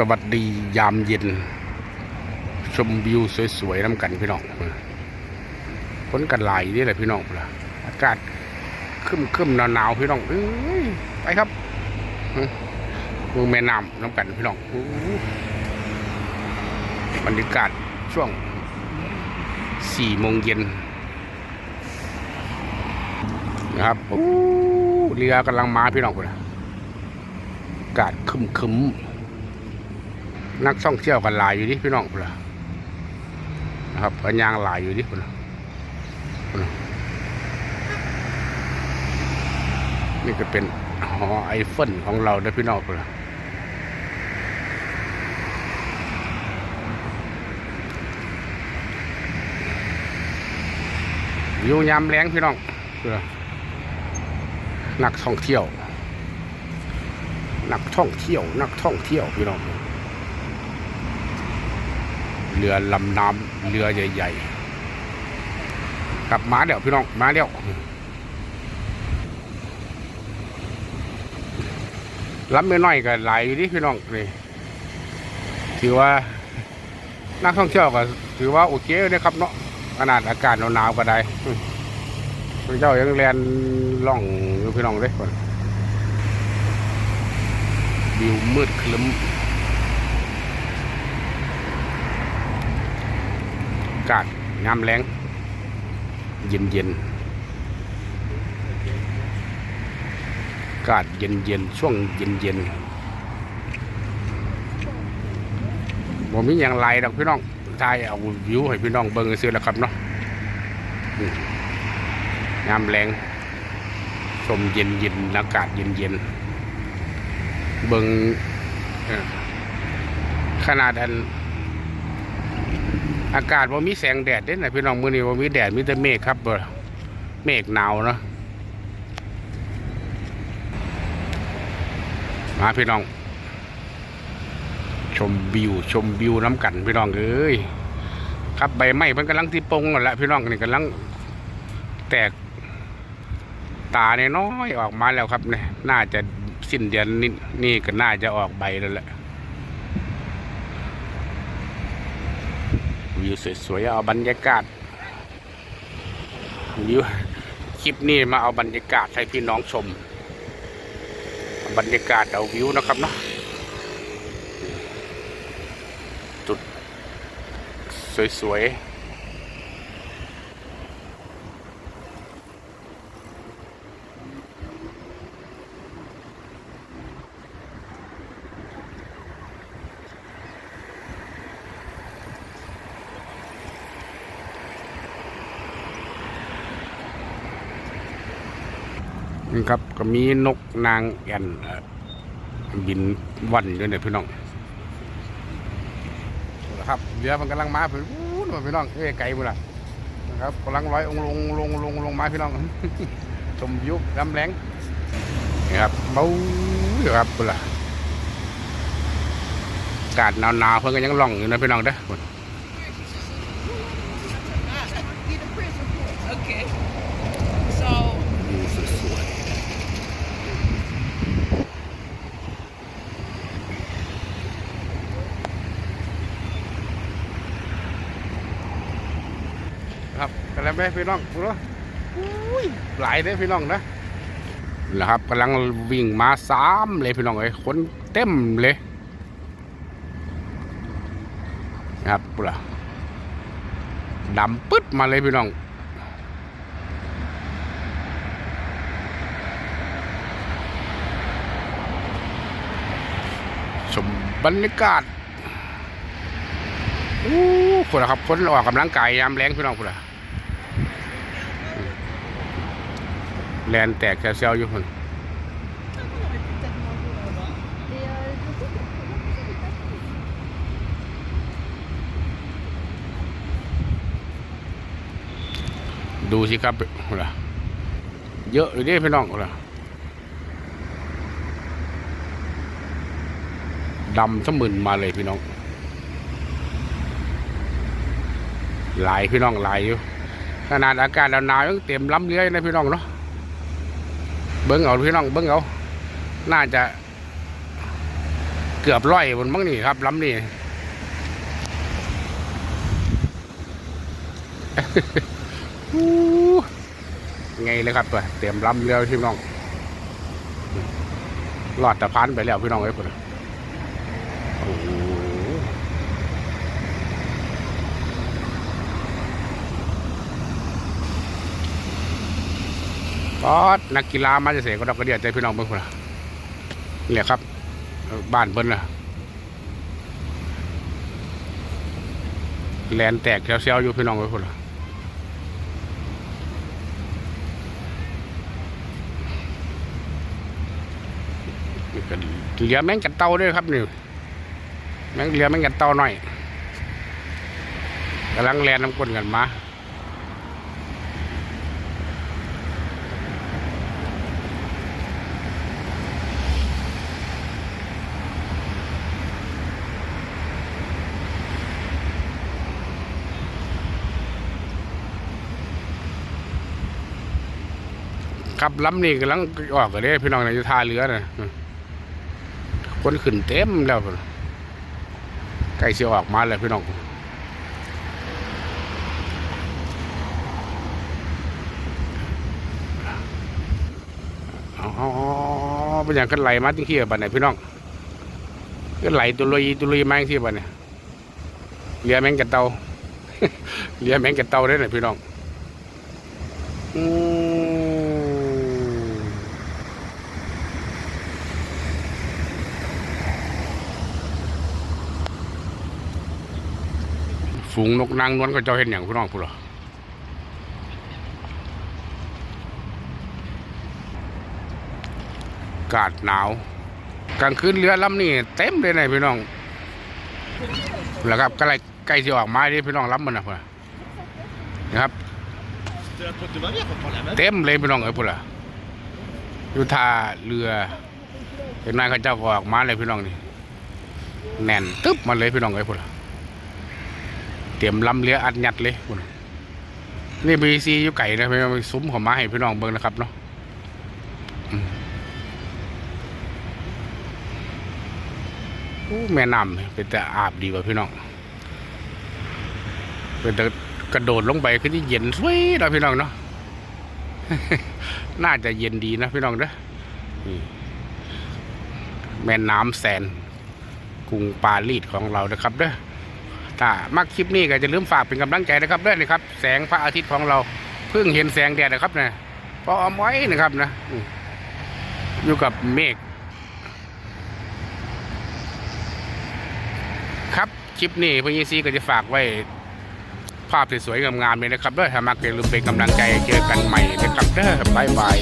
สวัสดียามเย็น ชมวิวสวยๆน้ำกันพี่น้องฝนกันไหลนี่แหละพี่น้องล่ะอากาศคึมคึมๆหนาวๆพี่น้องไปครับมือแม่น้ำน้ำกันพี่น้องอบรรยากาศช่วงสี่โมงเย็นนะครับเรือกำลังมาพี่น้องพุ่นน่ะอากาศคึมคึมๆ นักท่องเที่ยวกันหลายอยู่ดิพี่น้องพุ่นน่ะนะครับพยางหลายอยู่ดิพุ่นน่ะพุ่นน่ะนี่ก็เป็นหอไอเฟลของเราเด้พี่น้องพุ่นน่ะวิวยามแรงพี่น้องพุ่นน่ะนักท่องเที่ยว นักท่องเที่ยว นักท่องเที่ยวพี่น้อง เรือลำน้ำเรือใหญ่ๆกลับมาเดี๋ยวพี่น้องมาเดี๋ยวลำไม่น้อยก็หลายอยู่ดิพี่น้องนี่ถือว่านักท่องเที่ยวก็ถือว่าโอเคนะครับเนาะขนาดอากาศหนาวๆก็ได้พระเจ้ายังแลนล่องอยู่พี่น้องเลยก่อนวิวมืดคลึ้ม อา กาศงามแรงเย็นเย็นอากาศเย็นเย็นช่วงเย็นเย็นผมมีอย่างไรดอกพี่น้องทายเอาวิวให้พี่น้องเบิ่งซื้อแล้วครับเนาะงามแรงชมเย็นเย็นอากาศเย็นเย็นเบิ่งเอ่อขนาดอัน อากาศว่ามีแสงแดดเด้นะพี่น้องมื้อนี้ว่ามีแดดมีแต่เมฆครับเบอเมฆหนาวเนาะมาพี่น้อง ชมวิวชมวิวน้ำกันพี่น้องเอ้ยครับใบไม้เพิ่นกำลังที่ปงแหละพี่น้องนี่กำลังแตกตาเนี่ยน้อยออกมาแล้วครับเนี่ยน่าจะสิ้นเดือนนี้นี่ก็น่าจะออกใบแล้วแหละ วิวสวยๆเอาบรรยากาศวิวคลิปนี้มาเอาบรรยากาศให้พี่น้องชม บรรยากาศเอาวิวนะครับเนาะจุดสวยๆ นี่ครับก็มีนกนางแอ่นบินวันอยู่เนี่ยพี่น้องนะครับเรือมันกำลังมาพี่อู้นพี่น้องเอ้ยไกลหมดละนะครับกำลังลอยองลงลงลงลงมาพี่น้องชมวิวลำแรงนี่ครับเบาอยู่ครับพุ่นละอากาศหนาวๆเพิ่อนก็ยังล่องอยู่นะพี่น้องเด้อ Okay. So วิวสวยๆครับกัน แล้วไหมพี่น้องพูดว่าอุ้ยหลายเลยพี่น้องนะนะครับกำลังวิ่งมาสามเลยพี่น้องเอ้ยคนเต็มเลยนะครับปุ๊ล่ะดำปึ๊ดมาเลยพี่น้องชมบรรยากาศอู้คนละครับ คนออกกำลังกายยามแรงพี่น้องคนละ แลนแตกแซวๆอยู่คนดูสิครับคนละเยอะเลยเด้พี่น้องคนละดำสมื่นมาเลยพี่น้อง หลายพี่น้องหลายอยู่ขนาดอากาศหนาวๆยังเต็มล้ำเรืออยนะพี่น้องเนาะ เบิ้งเอาพี่น้องเบิ้งเอาน่าจะเกือบร้อยบนบังนี่ครับล้ำนี่ไงเลยครับตัวเตรียมล้ำเรือพี่น้องหลอดตะพานไปแล้วพี่น้องเอ้ยคนน่ะโอ้โห ก็นักกีฬามาจะเสียก็ดอกกระเดียดใจพี่น้องเบิ่งพุ่นน่ะนี่แหละครับ บ้านเพิ่นน่ะแลนแตกเซลๆอยู่พี่น้องเพุ่นน่ะเหลือแมงกันเต่าด้วยครับนี่แมงเหลือแมงกันเต่าหน่อยกำลังแลนน้ำก้นกันมา ครับลำนี่กำลังออกกันเลยพี่น้องในยุทาเรือนะคนขึ้นเต็มแล้วใกล้สิออกมาแล้วพี่น้องเอาเอเป็นอย่างขึ้นไหลมาที่ขี้บันไหนพี่น้องขึ้นไหลตุลุยตุลุยมาที่บันเนี่ยเรือแมงกะเตาเรือแมงกะเตาได้ไหนพี่น้องอืม ฝูงนกนางนวลก็เจ้าเห็นอย่างพี่น้องพูดหรอากาศหนาว กลางคืนเรือลำนี่เต็มเลยนะพี่น้องแล้วครับก็เลยใกล้ที่ออกมาที่พี่น้องรับมันนะพุ่นน่ะนะครับ เต็มเลยพี่น้องเอ้ยพุ่นล่ะอยู่ท่าเรือเห็นไหมเขาเจ้าออกมาเลยพี่น้องนี่แน่นตึ๊บมาเลยพี่น้องเอ้ยพุ่นล่ะ เตรียมลำเรืออัดยัดเลยพุ่นน่ะนี่บีซีอยู่ไก่นะพี่น้องซุ้มของมาให้พี่น้องเบิ่งนะครับเนาะอู้แม่น้ำเป็นแต่อาบดีกว่าพี่น้อง เป็นแต่กระโดดลงไปคือที่เย็นสวยเราพี่น้องเนาะ น่าจะเย็นดีนะพี่น้องเด้อแม่น้ำแสนกรุงปารีสของเรานะครับเด้อ ถ้ามักคลิปนี้ก็จะลืมฝากเป็นกำลังใจนะครับด้อนี่ครับ แสงพระอาทิตย์ของเราเพิ่งเห็นแสงแดดนะครับนะพอเอาไว้นะครับนะอยู่กับเมฆครับคลิปนี้พี่ยี่ซีก็จะฝากไว้ภาพสวยๆงามๆเลยนะครับด้อถ้ามักอย่าลืมเป็นกำลังใจเจอกันใหม่นะครับเด้อบ๊ายบาย